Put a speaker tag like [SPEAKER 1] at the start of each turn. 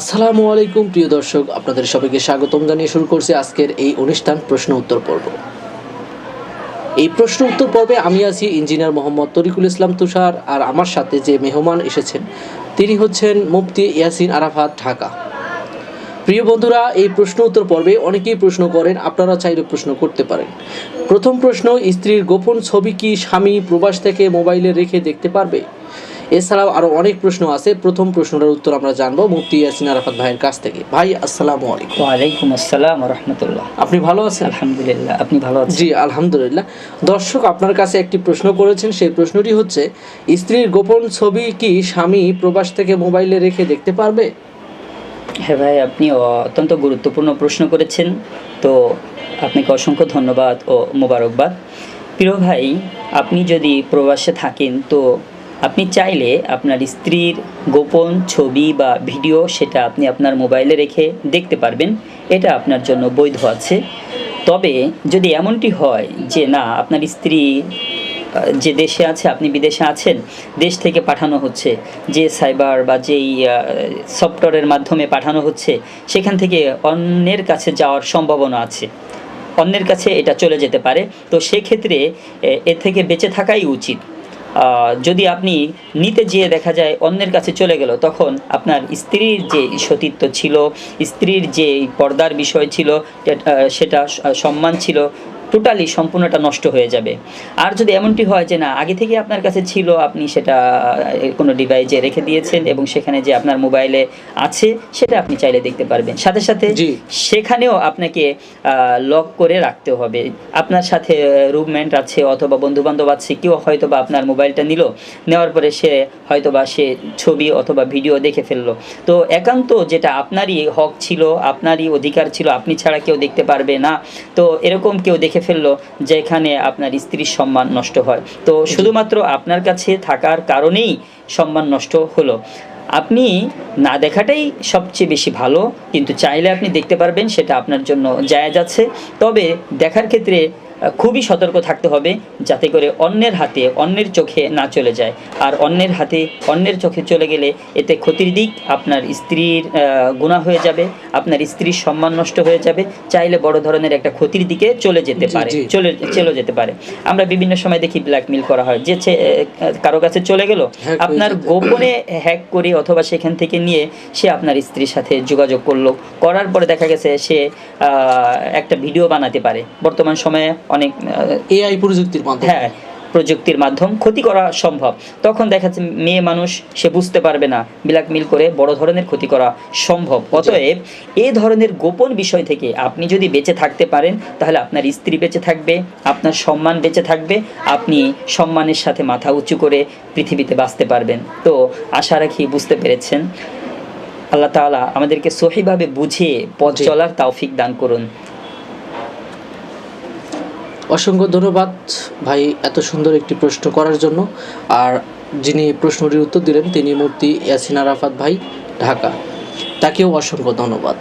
[SPEAKER 1] আসসালামু আলাইকুম, প্রিয় দর্শক। আপনাদের সবাইকে স্বাগতম জানিয়ে শুরু করছি আজকের এই অনুষ্ঠান প্রশ্ন উত্তর পর্ব। এই প্রশ্ন উত্তর পর্বে আমি আছি ইঞ্জিনিয়ার মোহাম্মদ তরিকুল ইসলাম তুষার আর আমার সাথে যে মেহমান এসেছেন, তিনি হচ্ছেন মুফতি ইয়াসিন আরাফাত, ঢাকা। প্রিয় বন্ধুরা, এই প্রশ্ন উত্তর পর্বে অনেকেই প্রশ্ন করেন, আপনারা চাইলে প্রশ্ন করতে পারেন। প্রথম প্রশ্ন, স্ত্রীর গোপন ছবি কি স্বামী প্রবাস থেকে মোবাইলে রেখে দেখতে পারবে? এছাড়াও আরও অনেক প্রশ্ন আছে। প্রথম প্রশ্নটার উত্তর আমরা জানব মুফতি ইয়াসিন আরাফাত ভাইয়ের কাছ থেকে। ভাই আসসালামু আলাইকুম।
[SPEAKER 2] ওয়ালাইকুম আসসালাম রহমতুল্লাহ।
[SPEAKER 1] আপনি ভালো আছেন?
[SPEAKER 2] আলহামদুলিল্লাহ আপনি ভালো আছেন?
[SPEAKER 1] জি আলহামদুলিল্লাহ। দর্শক আপনার কাছে একটি প্রশ্ন করেছেন সেই প্রশ্নটি হচ্ছে স্ত্রীর গোপন ছবি কি স্বামী প্রবাস থেকে মোবাইলে রেখে দেখতে পারবে?
[SPEAKER 2] হ্যাঁ ভাই আপনি অত্যন্ত গুরুত্বপূর্ণ প্রশ্ন করেছেন তো আপনাকে অসংখ্য ধন্যবাদ ও মোবারকবাদ। প্রিয় ভাই আপনি যদি প্রবাসে থাকেন তো আপনি চাইলে আপনার স্ত্রীর গোপন ছবি বা ভিডিও সেটা আপনি আপনার মোবাইলে রেখে দেখতে পারবেন। এটা আপনার জন্য বৈধ আছে। তবে যদি এমনটি হয় যে না আপনার স্ত্রী যে দেশে আছে আপনি বিদেশে আছেন দেশ থেকে পাঠানো হচ্ছে যে সাইবার বা যেই সফটওয়্যারের মাধ্যমে পাঠানো হচ্ছে সেখান থেকে অন্যের কাছে যাওয়ার সম্ভাবনা আছে। অন্যের কাছে এটা চলে যেতে পারে। তো সেক্ষেত্রে এ, থেকে বেঁচে থাকাই উচিত। যদি আপনি নিতে যেয়ে দেখা যায় অন্যের কাছে চলে গেল, তখন আপনার স্ত্রীর যে সতীত্ব ছিল, স্ত্রীর যে পর্দার বিষয় ছিল সেটা সম্মান ছিল টোটালি সম্পূর্ণটা নষ্ট হয়ে যাবে। আর যদি এমনটি হয় যে না আগে থেকে আপনার কাছে ছিল আপনি সেটা কোনো ডিভাইসে রেখে দিয়েছেন এবং সেখানে যে আপনার মোবাইলে আছে সেটা আপনি চাইলে দেখতে পারবেন। সাথে সাথে সেখানেও আপনাকে লক করে রাখতে হবে। আপনার সাথে রুমমেন্ট আছে অথবা বন্ধু বান্ধব আছে কেউ হয়তো বা আপনার মোবাইলটা নিল নেওয়ার পরে সে হয়তো বা সে ছবি অথবা ভিডিও দেখে ফেলল। তো একান্ত যেটা আপনারই হক ছিল আপনারই অধিকার ছিল আপনি ছাড়া কেউ দেখতে পারবে না। তো এরকম কেউ দেখে ফেলল যেখানে আপনার স্ত্রীর সম্মান নষ্ট হয়। তো শুধুমাত্র আপনার কাছে থাকার কারণেই সম্মান নষ্ট হলো। আপনি না দেখাটাই সবচেয়ে বেশি ভালো কিন্তু চাইলে আপনি দেখতে পারবেন সেটা আপনার জন্য যায় আছে। তবে দেখার ক্ষেত্রে খুবই সতর্ক থাকতে হবে যাতে করে অন্যের হাতে অন্যের চোখে না চলে যায়। আর অন্যের হাতে অন্যের চোখে চলে গেলে এতে ক্ষতির দিক আপনার স্ত্রীর গুণা হয়ে যাবে আপনার স্ত্রীর সম্মান নষ্ট হয়ে যাবে চাইলে বড় ধরনের একটা ক্ষতির দিকে চলে যেতে পারে চলে চলে যেতে পারে। আমরা বিভিন্ন সময় দেখি ব্ল্যাকমেল করা হয় যে কারও কাছে চলে গেল আপনার গোপনে হ্যাক করে অথবা সেখান থেকে নিয়ে সে আপনার স্ত্রীর সাথে যোগাযোগ করল। করার পরে দেখা গেছে সে একটা ভিডিও বানাতে পারে। বর্তমান সময়ে অনেক
[SPEAKER 1] এআই প্রযুক্তির মাধ্যমে।
[SPEAKER 2] হ্যাঁ প্রযুক্তির মাধ্যম ক্ষতি করা সম্ভব। তখন দেখা যাচ্ছে মেয়ে মানুষ সে বুঝতে পারবে না ব্ল্যাকমেল করে বড় ধরনের ক্ষতি করা সম্ভব। অতএব এই ধরনের গোপন বিষয় থেকে আপনি যদি বেঁচে থাকতে পারেন তাহলে আপনার স্ত্রী বেঁচে থাকবে আপনার সম্মান বেঁচে থাকবে আপনি সম্মানের সাথে মাথা উঁচু করে পৃথিবীতে বাঁচতে পারবেন। তো আশা রাখি বুঝতে পেরেছেন। আল্লাহ তাআলা আমাদেরকে সহিভাবে বুঝিয়ে পথ চলার তাওফিক দান করুন।
[SPEAKER 1] অসংখ্য ধন্যবাদ ভাই এত সুন্দর একটি প্রশ্ন করার জন্য। আর যিনি প্রশ্নটির উত্তর দিলেন, তিনি মূর্তি ইয়াসিন আরাফাত ভাই, ঢাকা। তাকেও অসংখ্য ধন্যবাদ।